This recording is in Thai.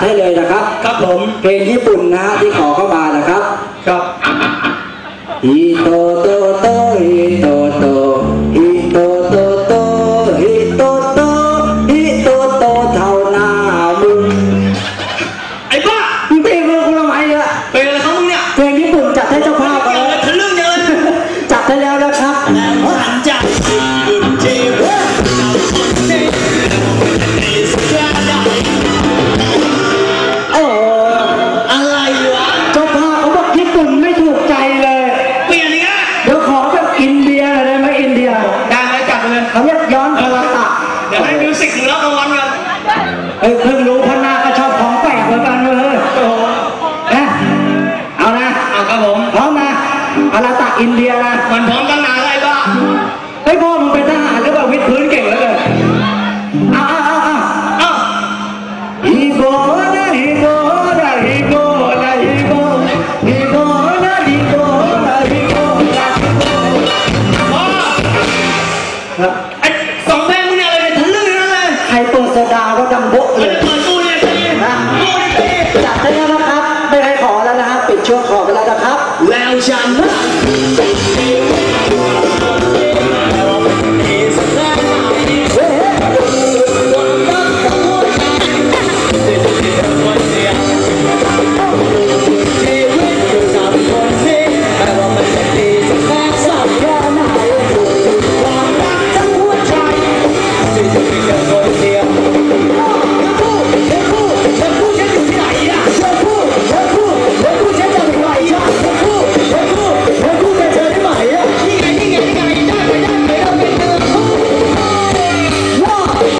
ให้เลยนะครับ ครับผม เพลงญี่ปุ่นนะที่ขอเข้ามานะครับ ครับฮิโตโตโตฮิโตโตฮิโตโตโตฮิโตโตฮิโตโตเท่าหน้ามึงไอ้บ้ามึงเพลงคนละไม้ละเป็นอะไรของมึงเนี่ยเพลงญี่ปุ่นจัดให้เจ้าภาพไปแลยทะลึ่งยัเไยจัดได้แล้วนะครับ อินเดียมันพร้อมตั้งนานไรบ้าไอ้พ่อมึงเป็นทหารหรือเปล่าวิทพื้นเก่งแล้วเลยอ้าวอ้าอ้าวอ้าอ้นะฮีโก้นะฮีโก้นะฮีโก้ฮีโก้นะฮีโก้นะฮีโก้นะฮีโก้พ่อครับสองแม่มึงเนี่ยอะไรเป็นทะลึ่งนั่นเลยใครเปิดสดาก็ดำโบ๊ะเลยเปิดตู้เนี่ยนะจัดได้แล้วนะครับไม่ให้ขอแล้วนะฮะปิดช่วขอไปแล้วนะครับแล้วฉัน